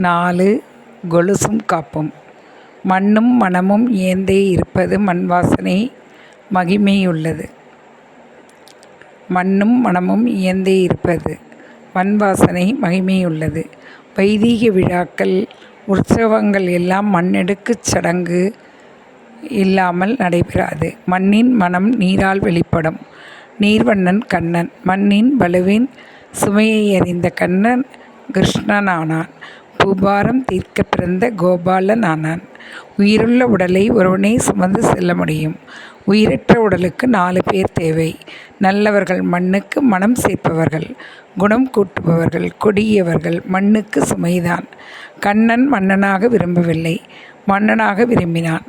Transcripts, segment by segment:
நாலு கொலுசும் காப்பும். மண்ணும் மனமும் ஏந்தே இருப்பது மண் வாசனை மகிமையுள்ளது. மண்ணும் மனமும் ஏந்தே இருப்பது மண் வாசனை மகிமையுள்ளது. வைதீக விழாக்கள் உற்சவங்கள் எல்லாம் மண்ணெடுக்குச் சடங்கு இல்லாமல் நடைபெறாது. மண்ணின் மனம் நீரால் வெளிப்படும். நீர்வண்ணன் கண்ணன் மண்ணின் வலுவின் சுமையை அறிந்த கண்ணன் கிருஷ்ணனானான். பூபாரம் தீர்க்க பிறந்த கோபாலனானான். உயிருள்ள உடலை ஒருவனே சுமந்து செல்ல முடியும். உயிரற்ற உடலுக்கு நாலு பேர் தேவை. நல்லவர்கள் மண்ணுக்கு மனம் சேர்ப்பவர்கள் குணம் கூட்டுபவர்கள் கொடியவர்கள் மண்ணுக்கு சுமைதான். கண்ணன் மன்னனாக விரும்பவில்லை மன்னனாக விரும்பினான்.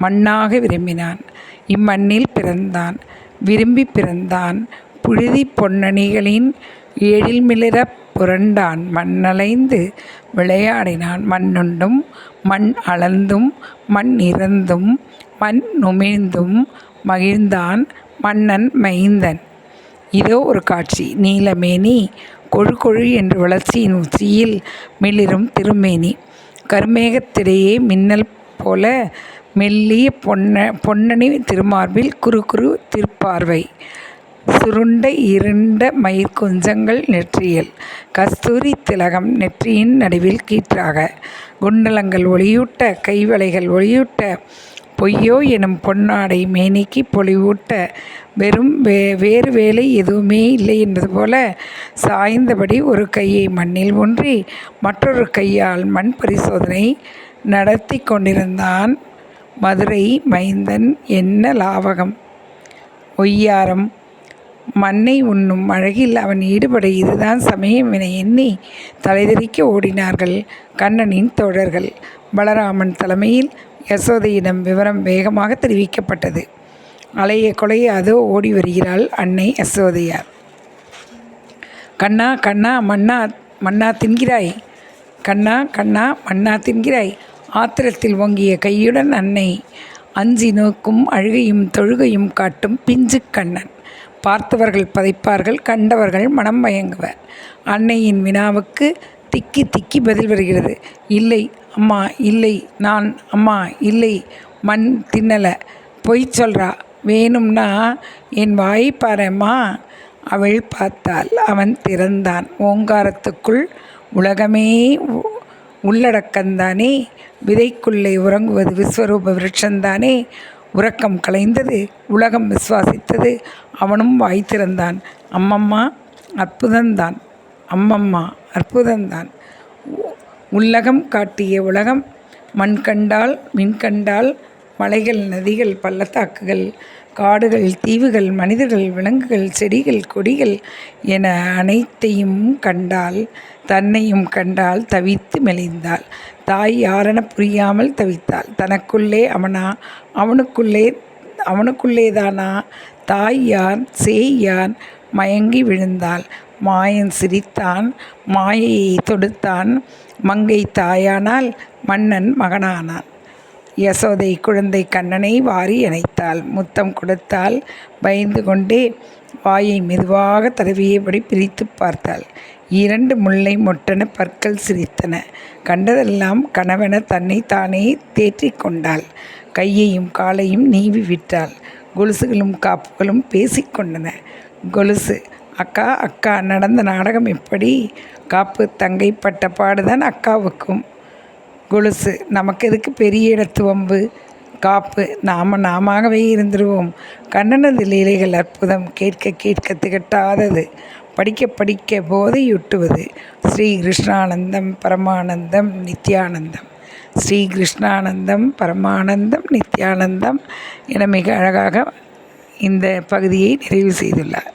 மண்ணாக விரும்பினான். இம்மண்ணில் பிறந்தான் விரும்பி பிறந்தான். புழுதி பொன்னணிகளின் எழில் மிளிரப் புரண்டான் மண்ணலைந்து விளையாடினான். மண்ணுண்டும் மண் அளந்தும் மண் இறந்தும் மண் நுமிழ்ந்தும் மகிழ்ந்தான் மன்னன் மைந்தன் இதோ ஒரு காட்சி. நீலமேனி கொழு கொழு என்று வளர்ச்சியின் உச்சியில் மிளிரும் திருமேனி. கருமேகத்திடையே மின்னல் போல மெல்லிய பொன்ன பொன்னணி திருமார்பில் குறு குறு திருப்பார்வை. சுருண்ட இருண்ட மயிர்க்குஞ்சங்கள் நெற்றியில். கஸ்தூரி திலகம் நெற்றியின் நடுவில் கீற்றாக. குண்டலங்கள் ஒளியூட்ட கைவளைகள் ஒளியூட்ட பொய்யோ எனும் பொன்னாடை மேனிக்கு பொலிவூட்ட. வெறும் வே வேறு வேலை எதுவுமே இல்லை என்பது போல சாய்ந்தபடி ஒரு கையை மண்ணில் ஊன்றி மற்றொரு கையால் மண் பரிசோதனை நடத்தி கொண்டிருந்தான் மதுரை மைந்தன் என்ன லாவகம்? ஒய்யாரம். மண்ணை உண்ணும் அழகில் அவன் ஈடுபட இதுதான் சமயம் என எண்ணி தலைதெறிக்க ஓடினார்கள் கண்ணனின் தோழர்கள். பலராமன் தலைமையில் யசோதையிடம் விவரம் வேகமாக தெரிவிக்கப்பட்டது. அலைய கொலைய அதோ ஓடி வருகிறாள் அன்னை யசோதையார். கண்ணா கண்ணா மன்னா மன்னா தின்கிறாய். கண்ணா கண்ணா மன்னா தின்கிறாய். ஆத்திரத்தில் ஓங்கிய கையுடன் அன்னை அஞ்சி நோக்கும் அழுகையும் தொழுகையும் காட்டும் பிஞ்சு கண்ணன். பார்த்தவர்கள் பதைப்பார்கள் கண்டவர்கள் மனம் மயங்குவர். அன்னையின் வினாவுக்கு திக்கி திக்கி பதில் வருகிறது. இல்லை அம்மா இல்லை நான் அம்மா இல்லை மண் தின்னலை. பொய் சொல்கிறா வேணும்னா என் வாய் பாரம்மா. அவள் பார்த்தாள் அவன் திறந்தான். ஓங்காரத்துக்குள் உலகமே உள்ளடக்கந்தானே விதைக்குள்ளே உறங்குவது விஸ்வரூப விருட்சந்தானே உறக்கம் கலைந்தது உலகம் விசுவாசித்தது அவனும் வாய் திறந்தான். அம்மம்மா அற்புதந்தான். அம்மம்மா அற்புதந்தான். உள்ளகம் காட்டிய உலகம் மண் கண்டால் மின் கண்டால் மலைகள் நதிகள் பள்ளத்தாக்குகள் காடுகள் தீவுகள் மனிதர்கள் விலங்குகள் செடிகள் கொடிகள் என அனைத்தையும் கண்டால் தன்னையும் கண்டால் தவித்து மெலிந்தாள். தாய் யாரென புரியாமல் தவித்தாள். தனக்குள்ளே அவனா அவனுக்குள்ளே அவனுக்குள்ளேதானா? தாய் யார் சேய் யார் மயங்கி விழுந்தாள். மாயன் சிரித்தான் மாயையை தொடுத்தான். மங்கை தாயானால் மன்னன் மகனானான். யசோதை குழந்தை கண்ணனை வாரி அணைத்தாள். முத்தம் கொடுத்தாள். பயந்து கொண்டே வாயை மெதுவாக தடவியபடி பிரித்து பார்த்தாள். இரண்டு முல்லை மொட்டன பற்கள் சிரித்தன. கண்டதெல்லாம் கணவன தன்னை தானே தேற்றி கொண்டாள். கையையும் காலையும் நீவி விட்டாள். கொலுசுகளும் காப்புகளும் பேசிக்கொண்டன கொலுசு அக்கா அக்கா நடந்த நாடகம் எப்படி? காப்பு தங்கை பட்ட பாடுதான் அக்காவுக்கும். கொலுசு. நமக்கு எதுக்கு பெரிய இடத்துவம்பு? காப்பு. நாம் நாமவே இருந்துருவோம். கண்ணனது லீலைகள் அற்புதம். கேட்க கேட்க திகட்டாதது. படிக்க படிக்க போதையூட்டுவது. ஸ்ரீ கிருஷ்ணானந்தம் பரமானந்தம் நித்யானந்தம். ஸ்ரீ கிருஷ்ணானந்தம் பரமானந்தம் நித்யானந்தம் என மிக அழகாக இந்த பகுதியை நிறைவு செய்துள்ளார்.